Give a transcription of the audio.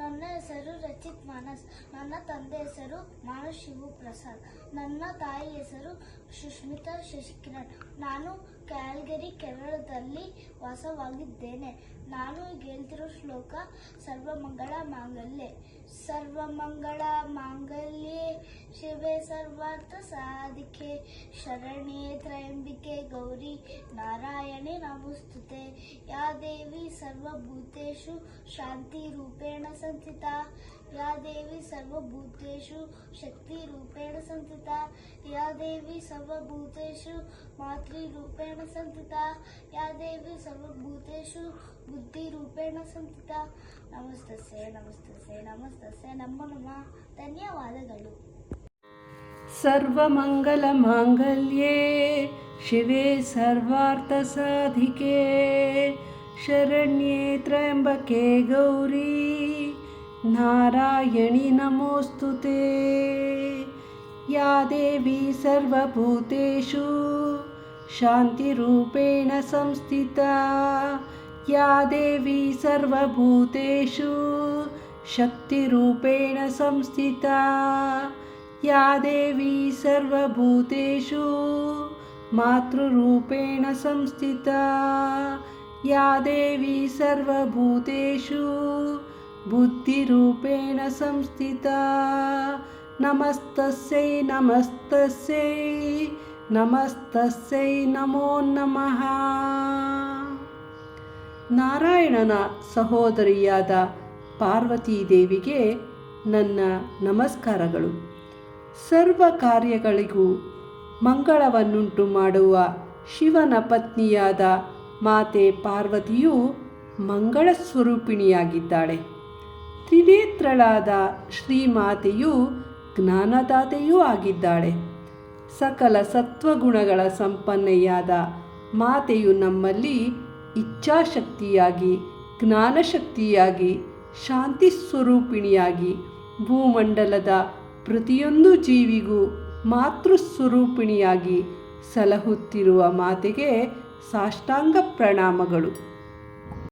ನನ್ನ ಹೆಸರು ರಚಿತ್ ಮಾನಸ್. ನನ್ನ ತಂದೆ ಹೆಸರು ಮಾನಸ್ ಶಿವು ಪ್ರಸಾದ್. ನನ್ನ ತಾಯಿ ಹೆಸರು ಸುಷ್ಮಿತಾ ಶಶಿಕಿರಣ್. ನಾನು ಕ್ಯಾಲ್ಗರಿ ಕೇರಳದಲ್ಲಿ ವಾಸವಾಗಿದ್ದೇನೆ. ನಾನು ಈಗ ಶ್ಲೋಕ ಸರ್ವಮಂಗಳ ಮಾಂಗಲ್ಯ. ಸರ್ವಮಂಗಳ ಮಾಂಗಲ್ಯೆ शिवे सर्वार्थसाधिके शरण्ये त्र्यम्बिके गौरी नारायणे नमोस्तुते या देवी सर्वभूतेषु शान्तिरूपेण संस्थिता या देवी सर्वभूतेषु शक्तिरूपेण संस्थिता या देवी सर्वभूतेषु मातृरूपेण संस्थिता या देवी सर्वभूतेषु बुद्धिरूपेण संस्थिता नमस्तस्ये नमस्तस्ये नमस्तस्ये नमो नमः ధన్యవాదములు सर्वमङ्गलमाङ्गल्ये शिवे सर्वार्थसाधिके शरण्ये त्र्यम्बके गौरी नारायणि नमोऽस्तु ते। या देवी सर्वभूतेषु शान्तिरूपेण संस्थिता। या देवी सर्वभूतेषु शक्तिरूपेण संस्थिता या देवी सर्वभूतेषु मातृरूपेण संस्थिता या देवी सर्वभूतेषु बुद्धिरूपेण संस्थिता नमस्तस्यै नमस्तस्यै ನಮಸ್ತಸ್ಸೈ ನಮೋ ನಮಃ ನಾರಾಯಣನ ಸಹೋದರಿಯಾದ ಪಾರ್ವತೀ ದೇವಿಗೆ ನನ್ನ ನಮಸ್ಕಾರಗಳು ಸರ್ವ ಕಾರ್ಯಗಳಿಗೂ ಮಂಗಳವನ್ನುಂಟು ಮಾಡುವ ಶಿವನ ಪತ್ನಿಯಾದ ಮಾತೆ ಪಾರ್ವತಿಯು ಮಂಗಳ ಸ್ವರೂಪಿಣಿಯಾಗಿದ್ದಾಳೆ. ತ್ರಿನೇತ್ರಳಾದ ಶ್ರೀಮಾತೆಯು ಜ್ಞಾನದಾತೆಯೂ ಆಗಿದ್ದಾಳೆ. ಸಕಲ ಸತ್ವಗುಣಗಳ ಸಂಪನ್ನೆಯಾದ ಮಾತೆಯು ನಮ್ಮಲ್ಲಿ ಇಚ್ಛಾಶಕ್ತಿಯಾಗಿ, ಜ್ಞಾನಶಕ್ತಿಯಾಗಿ, ಶಾಂತಿ ಸ್ವರೂಪಿಣಿಯಾಗಿ, ಭೂಮಂಡಲದ ಪ್ರತಿಯೊಂದು ಜೀವಿಗೂ ಮಾತೃಸ್ವರೂಪಿಣಿಯಾಗಿ ಸಲಹುತ್ತಿರುವ ಮಾತೆಗೆ ಸಾಷ್ಟಾಂಗ ಪ್ರಣಾಮಗಳು.